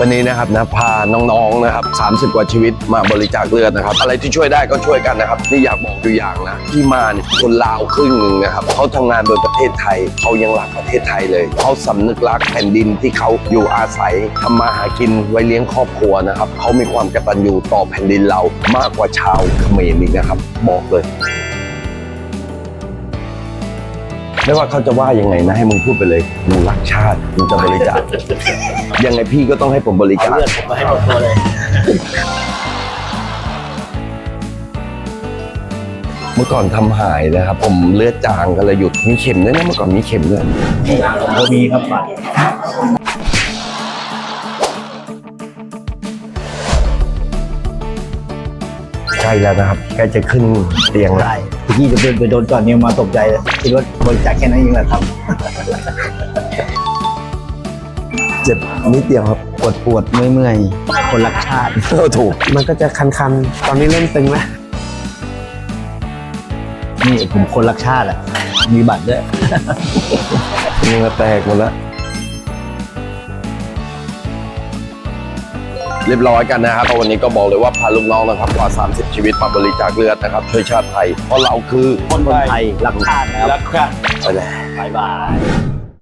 วันนี้นะครับนะพาน้องๆนะครับ 30 กว่าชีวิตมาบริจาคเลือดนะครับ อะไรที่ช่วยได้ก็ช่วยกันนะครับนี่อยากบอกอยู่อย่างนะที่มาเนี่ยคนลาวครึ่งหนึ่งนะครับเขาทำงานโดยประเทศไทยเขายังรักประเทศไทยเลยเขาสำนึกรักแผ่นดินที่เขาอยู่อาศัยทำมาหากินไว้เลี้ยงครอบครัวนะครับเขามีความกตัญญูต่อแผ่นดินเรามากกว่าชาวเขมรอีกนะครับ บอกเลย ไม่ว่าเขาจะว่ายังไงนะให้มึงพูดไปเลยมึงรักชาติมึงจะบริจาคยังไงพี่ก็ต้องให้ผมบริเอาจาคเลือดผมมาให้หมดตัวเลยเมื่อก่อนทำหายนะครับ ผมเลือดจางก็เลยหยุดมีเข็มด้วยนะเมื่อก่อนมีเข็มด้วยผมก็มีครับบัตรใกล้แล้วนะครับใกล้จะขึ้นเตียงแล้วได้ พี่จะเป็นไปโดนก่อนเนี่ยมาตกใจเลยคิดว่าบริจาคแค่นั้นเองแหละครับ เจ็บนิดเดียวครับ ปวดปวดเมื่อยเมื่อยคนรักชาติเออถูก มันก็จะคันๆ ตอนนี้เริ่มตึงแล้ว นี่ผมคนรักชาติอะ มีบัตรด้วยเหงื่อแตกหมดแล้ว เรียบร้อยกันนะครับวันนี้ก็บอกเลยว่าพาลูกน้องนะครับกว่า 30 ชีวิตมาบริจาคเลือดนะครับช่วยชาติไทยเพราะเราคือคนไทยรักชาตินะครับไปแล้วบายบาย